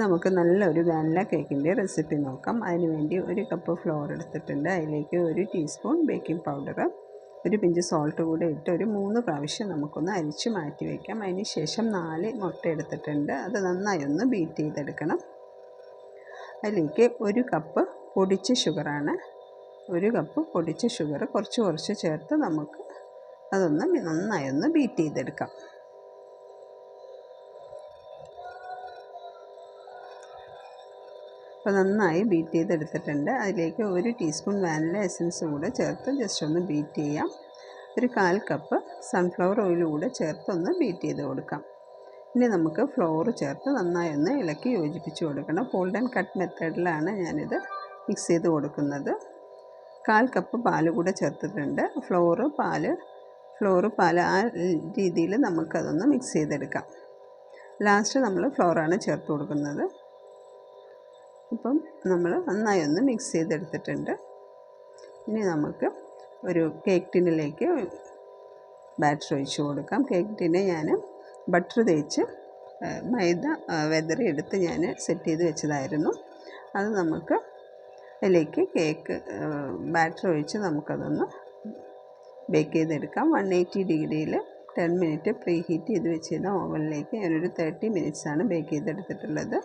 നമുക്ക് നല്ലൊരു വാനില കേക്കിന്റെ റെസിപ്പി നോക്കാം. അതിനുവേണ്ടി ഒരു കപ്പ് ഫ്ലോർ എടുത്തിട്ടുണ്ട്. അതിലേക്ക് ഒരു ടീസ്പൂൺ ബേക്കിംഗ് പൗഡർ ഒരു പിഞ്ച് സോൾട്ട് കൂടെ ഇട്ട് ഒരു മൂന്ന് പ്രാവശ്യം നമുക്കൊന്ന് അരിച്ച് മാറ്റി വയ്ക്കാം അതിന് ശേഷം നാല് മുട്ട എടുത്തിട്ടുണ്ട്. അത് നന്നായി ഒന്ന് ബീറ്റ് ചെയ്തെടുക്കണം. അതിലേക്ക് ഒരു കപ്പ് പൊടിച്ച ഷുഗറാണ് ഒരു കപ്പ് പൊടിച്ച ഷുഗർ കുറച്ച് കുറച്ച് ചേർത്ത് നമുക്ക് അതൊന്ന് നന്നായി ഒന്ന് ബീറ്റ് ചെയ്തെടുക്കാം. അപ്പോൾ നന്നായി ബീറ്റ് ചെയ്തെടുത്തിട്ടുണ്ട്. അതിലേക്ക് ഒരു ടീസ്പൂൺ വാനില എസൻസ് കൂടെ ചേർത്ത് ജസ്റ്റ് ഒന്ന് ബീറ്റ് ചെയ്യാം. ഒരു കാൽ കപ്പ് സൺഫ്ലവർ ഓയിൽ കൂടെ ചേർത്ത് ഒന്ന് ബീറ്റ് ചെയ്ത് കൊടുക്കാം. ഇനി നമുക്ക് ഫ്ലോർ ചേർത്ത് നന്നായി ഒന്ന് ഇളക്കി യോജിപ്പിച്ച് കൊടുക്കണം. ഫോൾഡ് ആൻഡ് കട്ട് മെത്തേഡിലാണ് ഞാനിത് മിക്സ് ചെയ്ത് കൊടുക്കുന്നത്. കാൽ കപ്പ് പാൽ കൂടെ ചേർത്തിട്ടുണ്ട്. ഫ്ലോറ് പാൽ ഫ്ലോറ് പാൽ ആ രീതിയിൽ നമുക്കതൊന്ന് മിക്സ് ചെയ്തെടുക്കാം. ലാസ്റ്റ് നമ്മൾ ഫ്ലോറാണ് ചേർത്ത് കൊടുക്കുന്നത്. ഇപ്പം നമ്മൾ നന്നായി ഒന്ന് മിക്സ് ചെയ്തെടുത്തിട്ടുണ്ട്. ഇനി നമുക്ക് ഒരു കേക്ക് ടിന്നിലേക്ക് ബാറ്റർ ഒഴിച്ച് കൊടുക്കാം. കേക്ക് ടിന്നെ ഞാൻ ബട്ടർ തേച്ച് മൈദ വെതറി എടുത്ത് ഞാൻ സെറ്റ് ചെയ്ത് വെച്ചതായിരുന്നു. അത് നമുക്ക് അതിലേക്ക് കേക്ക് ബാറ്റർ ഒഴിച്ച് നമുക്കതൊന്ന് ബേക്ക് ചെയ്തെടുക്കാം. വൺ എയ്റ്റി ഡിഗ്രിയിൽ ടെൻ മിനിറ്റ് പ്രീ ഹീറ്റ് ചെയ്ത് വെച്ചിരുന്ന ഓവനിലേക്ക് ഞാനൊരു തേർട്ടി മിനിറ്റ്സാണ് ബേക്ക് ചെയ്തെടുത്തിട്ടുള്ളത്.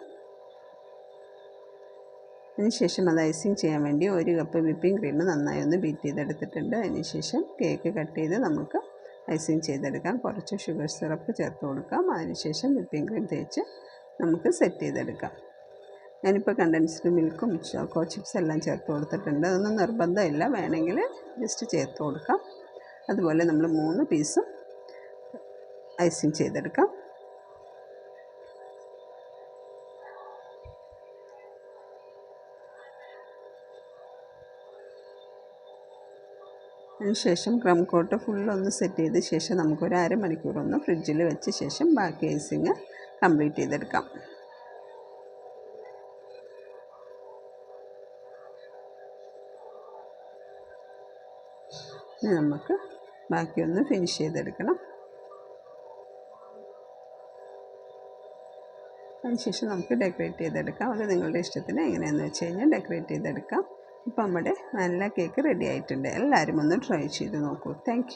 അതിനുശേഷം അത് ഐസിങ് ചെയ്യാൻ വേണ്ടി ഒരു കപ്പ് വിപ്പിംഗ് ക്രീം നന്നായി ഒന്ന് ബീറ്റ് ചെയ്തെടുത്തിട്ടുണ്ട്. അതിനുശേഷം കേക്ക് കട്ട് ചെയ്ത് നമുക്ക് ഐസിങ് ചെയ്തെടുക്കാം. കുറച്ച് ഷുഗർ സിറപ്പ് ചേർത്ത് കൊടുക്കാം. അതിനുശേഷം വിപ്പിംഗ് ക്രീം തേച്ച് നമുക്ക് സെറ്റ് ചെയ്തെടുക്കാം. ഞാനിപ്പോൾ കണ്ടൻസ്ഡ് മിൽക്കും ചോക്കോ ചിപ്സ് എല്ലാം ചേർത്ത് കൊടുത്തിട്ടുണ്ട്. അതൊന്നും നിർബന്ധമില്ല. വേണമെങ്കിൽ ജസ്റ്റ് ചേർത്ത് കൊടുക്കാം. അതുപോലെ നമ്മൾ മൂന്ന് പീസും ഐസിങ് ചെയ്തെടുക്കാം. അതിനുശേഷം ക്രം കോട്ട് ഫുള്ളൊന്ന് സെറ്റ് ചെയ്ത ശേഷം നമുക്കൊരു അരമണിക്കൂർ ഒന്ന് ഫ്രിഡ്ജിൽ വെച്ച ശേഷം ബാക്കി ഐസിങ് കംപ്ലീറ്റ് ചെയ്തെടുക്കാം. ഇനി നമുക്ക് ബാക്കിയൊന്ന് ഫിനിഷ് ചെയ്തെടുക്കണം. അതിനുശേഷം നമുക്ക് ഡെക്കറേറ്റ് ചെയ്തെടുക്കാം. അത് നിങ്ങളുടെ ഇഷ്ടത്തിന് എങ്ങനെയാണെന്ന് വെച്ച് കഴിഞ്ഞാൽ ഡെക്കറേറ്റ് ചെയ്തെടുക്കാം. ഇപ്പം നമ്മുടെ നല്ല കേക്ക് റെഡി ആയിട്ടുണ്ട്. എല്ലാവരും ഒന്ന് ട്രൈ ചെയ്ത് നോക്കൂ. താങ്ക്